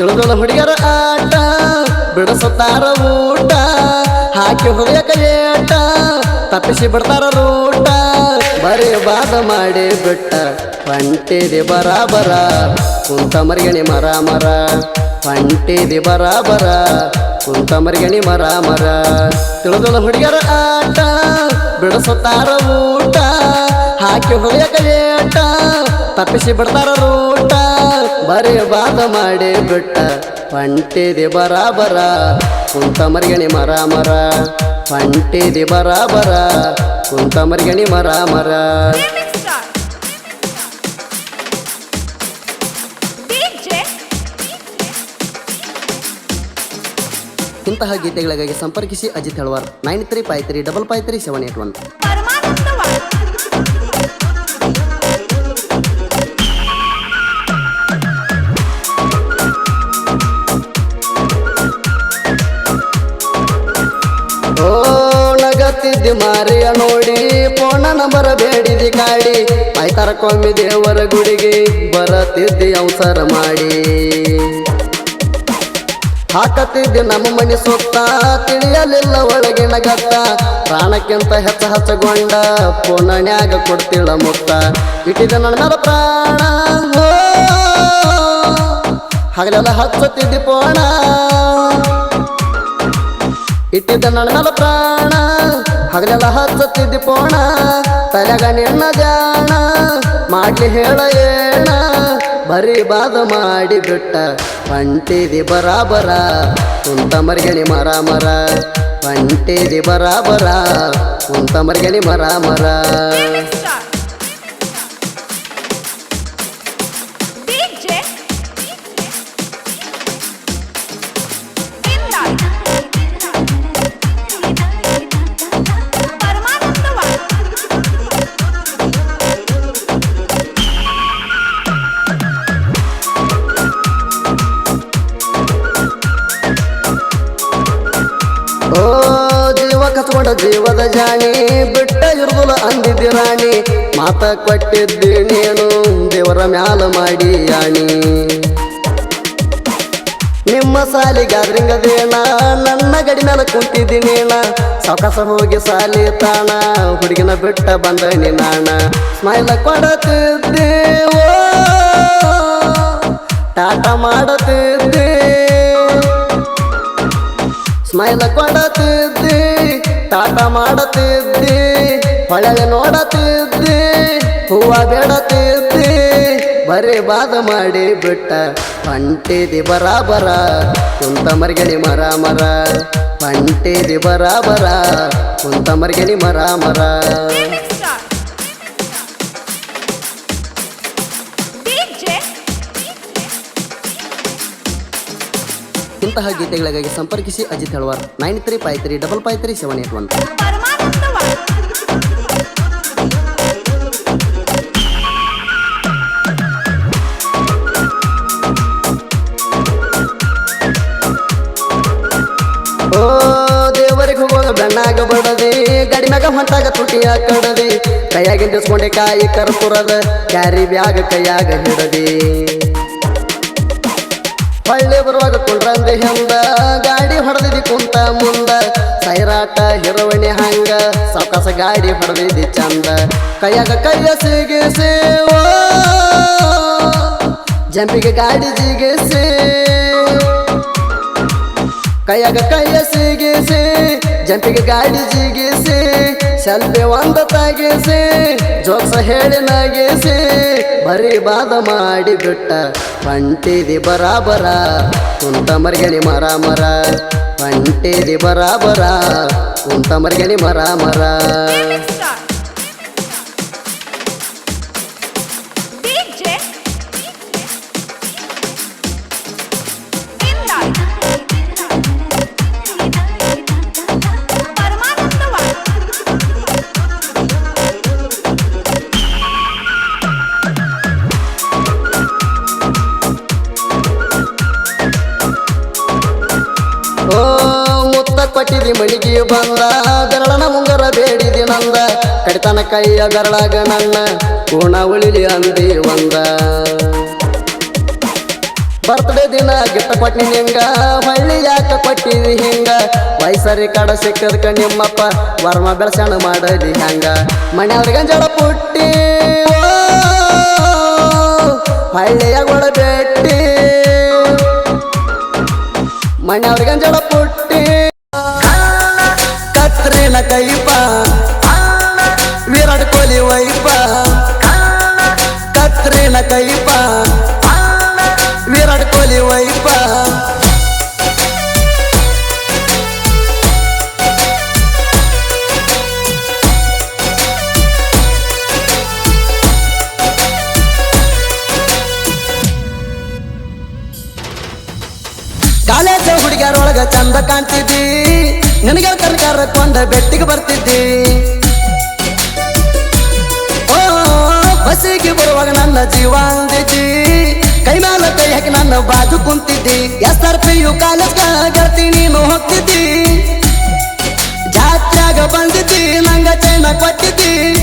ತಿಳಿದೋಳ ಹುಡುಗರ ಆಟ, ಬಿಡಿಸುತ್ತಾರ ಊಟ, ಹಾಕಿ ಹೊಡೆಯಕ ಏಟ, ತಪ್ಪಿಸಿ ಬಿಡ್ತಾರ ರೂಟ. ಬರೀ ಬಾದ ಮಾಡಿ ಬಿಟ್ಟ, ಪಂಟಿದಿ ಬರಾಬರ, ಕುಂತ ಮರಿಗಣಿ ಮರ ಮರ. ಪಂಟಿದಿ ಬರಾಬರ, ಕುಂತ ಮರಿಗಣಿ ಮರ ಮರ. ತಿಳಿದೊಳ ಹುಡುಗರ ಆಟ, ಬಿಡಿಸುತ್ತಾರ ಊಟ, ಹಾಕಿ ಹೊಡೆಯಕ ಏಟ, ತಪ್ಪಿಸಿ ಬಿಡ್ತಾರ ರೂಟ. ಬರೀ ಬಾದ ಮಾಡಿ ಬಿಟ್ಟ ಪಂಟಿದಿ ಬರಾಬರ, ಕುಂತ ಮರಿಗಣಿ ಮರ ಮರ ಪಂಟಿದಿ ಬರಾಬರ, ಕುಂತ ಮರಿಗಣಿ ಮರ ಮರ. ಇಂತಹ ಗೀತೆಗಳಿಗಾಗಿ ಸಂಪರ್ಕಿಸಿ ಅಜಿತ್ ಹೇಳುವ nine three five three double five three seven eight one ನಗತ್ತಿದ್ದಿ ಮಾರಿಯ ನೋಡಿ, ಪೋಣನ ಬರಬೇಡಿದಿ ಬೇಡಿದಿ ಕಾಡಿ. ಆಯ್ತಾರ ಕೊಮ್ಮಿ ದೇವರ ಗುಡಿಗೆ ಬರತಿದ್ದಿ ಅವಸರ ಮಾಡಿ. ಹಾಕತಿದ್ದೆ ನಮ್ಮ ಮನೆ ಸುತ್ತ, ತಿಳಿಯಲಿಲ್ಲ ಒಳಗಿನ ಗತ್ತ ಪ್ರಾಣಕ್ಕಿಂತ ಹೆಚ್ಚ ಹಚ್ಚಗೊಂಡ ಪೋಣನ್ಯಾಗ ಕೊಡ್ತಿಳ ಮುತ್ತ. ಇಟ್ಟಿದ ನನ್ನ ಪ್ರಾಣ ಹಗಲೆಲ್ಲ ಹಚ್ಚುತ್ತಿದ್ದಿ ಪೋಣ. ಇಟ್ಟಿದ್ದ ನನ್ನ ಪ್ರಾಣ, ಹಗಲೆಲ್ಲ ಹಚ್ಚುತ್ತಿದ್ದಿ ಪೋಣ, ತಲೆಗ ನಿನ್ನ ಜಾಣ ಮಾಡ್ಲಿ ಹೇಳ ಏಣ ಬರೀ ಬಾದ ಮಾಡಿ ಬಿಟ್ಟ ಪಂಟಿದಿ ಬರಾಬರ ಕುಂತ ಮರ್ಗಣಿ ಮರ ಮರ, ಪಂಟಿದಿ ಬರಾಬರ ಕುಂತ ಮರ್ಗಣಿ ಮರ ಮರ. ಜೀವದ ಜಾಣಿ, ಬಿಟ್ಟ ಇರುದಿಲ್ಲ ಅಂದಿದ್ದಿ ರಾಣಿ. ಮಾತ ಕೊಟ್ಟಿದ್ದಿ ನೀನು, ದೇವರ ಮ್ಯಾಲ ಮಾಡಿ ಯಾಣಿ ನಿಮ್ಮ ಸಾಲಿ ಸಾಲಿಗಾದ್ರಿಂಗದೇನ ನನ್ನ ಗಡಿ ಮೇಲೆ ಕುಂತಿದ್ದಿ ನೀನ. ಸಾವಕಾಸ ಹೋಗಿ ಸಾಲಿ ತಾಣ, ಹುಡುಗಿನ ಬಿಟ್ಟ ಬಂದ ನಾಣ ಸ್ಮೈಲ ಕೊಡತಿದ್ದೇವೋ ಟಾಟ ಮಾಡತಿದ್ದೆ. ಸ್ಮೈಲ ಕೊಡತಿದ್ದಿ ತಾಟ ಮಾಡತಿದ್ದಿ ಹೊಳೆಗೆ ನೋಡತಿದ್ದಿ, ಹೂವ ಬೇಡತಿದ್ದಿ, ಬರೀ ಬಾದ ಮಾಡಿ ಬಿಟ್ಟ ಪಂಟಿದಿ ಬರಾಬರ ಕುಂತ ಮರ್ಗಣಿ ಮರ ಮರ. ಪಂಟಿದಿ ಬರಾಬರ ಕುಂತ ಮರ್ಗಣಿ ಮರ ಮರ. ಇಂತಹ ಗೀತೆಗಳಿಗಾಗಿ ಸಂಪರ್ಕಿಸಿ Ajit Helwar nine three five three double five three seven eight one. ಓ ದೇವರಿಗೆ ಹೋಗುವಾಗ ಬೆಣ್ಣಾಗ ಬಡದೆ, ಗಡಿ ಮ್ಯಾಗ ಹೊಂಟಾಗ ತುಟಿಯ ಕಡದಿ ಕೈಯಾಗ ದಿಸ್ಕೊಂಡೆ ಕಾಯಿ ಕರ್ಪುರದ ಕ್ಯಾರಿ ಬ್ಯಾಗ ಕೈಯಾಗ ಹಿಡದಿ. ಹೊಳ್ಳಿ ಬರುವಾಗ ಕುಳ್ರಂದೆ ಹೆಂಗ? ಗಾಡಿ ಹೊಡೆದಿದ್ದಿ ಕುಂತ ಮುಂದ. ಸೈರಾಟ ಹಿರವಣಿ ಹಂಗ. ಸಾವಕಾಸ ಗಾಡಿ ಹೊಡೆದಿದ್ದಿ ಚಂದ. ಕೈಯಾಗ ಕೈಯ ಸಿಗಿಸಿ ಜಂಪಿಗೆ ಗಾಡಿ ಜಿಗಿಸಿ. ಕೈಯಾಗ ಕೈಯ ಸಿಗಿಸಿ, ಜಂಪಿಗೆ ಗಾಡಿ ಜಿಗಿಸಿ. ಸೆಲ್ಫಿ ಒಂದ ತಗಿಸಿ ಜೋಸ ಹೇಳಿ ನಗಿಸಿ, ಬರೀ ಬಾದ ಮಾಡಿ ಬಿಟ್ಟ ಪಂಟಿದಿ ಬರಾಬರ, ಕುಂತ ಮರ್ಗಣಿ ಮರ ಮರ. ಪಂಟಿದಿ ಬರಾಬರ, ಕುಂತ ಮರ್ಗಣಿ ಮರ ಮರ. ಕೊಟ್ಟಿದಿ ಮಳಿಗೆ ಬಂದ, ಬೆರಳನ ಮುಂಗರ ಬೇಡಿದಿ ನಂದ. ಕಡಿತನ ಕೈಯ ಬೆರಳಾಗ ನನ್ನ ಕೋಣ ಉಳಿಲಿ ಅಂದಿ ಒಂದ. ಬರ್ತ್ಡೇ ದಿನ ಗಿಟ್ಟ ಕೊಟ್ಟಿ ನಿಂಗ ಮಳ್ಳಿ ಯಾಕ ಕೊಟ್ಟಿದಿ ಹಿಂಗ. ವಯಸ್ಸರಿ ಕಡ ಸಿಕ್ಕದಕ್ಕ ನಿಮ್ಮಪ್ಪ ವರ್ಮ ಬೆಳಸಣ ಮಾಡಲಿ ಹಂಗ. ಮನೆಯವ್ರಿಗೆ ಗಂಜಳ ಪುಟ್ಟಿ ಹಳ್ಳಿಯ ಗೊಳ ಬೆಟ್ಟಿ. ಮನೆಯವ್ರ ಗಂಜಳ ಪುಟ್ಟಿ. ಕಾಲೇಜ ಹುಡುಗಿಯರೊಳಗ ಚಂದ ಕಾಣ್ತಿದ್ದಿ. ನಿನಗೆ ಕರ್ಕೊಂಡ ಬೆಟ್ಟಿಗೆ ಬರ್ತಿದ್ದಿ. ಓ, ಬಸ್ಸಿಗೆ ಬರುವಾಗ ನನ್ನ ಜೀವ ಅಂದಿದ್ದಿ. ಕೈ ಮೇಲೆ ಕೈ ನನ್ನ ಬಾಜು ಕುಂತಿದ್ದಿ. S R P U college ಗೆಳತಿ ನೀನು ಹೋಗ್ತಿದ್ದಿ. ಜಾತ್ಯಾಗ ಬಂದಿದ್ದಿ, ನಂಗ ಚೈನ ಕೊಟ್ಟಿದ್ದಿ.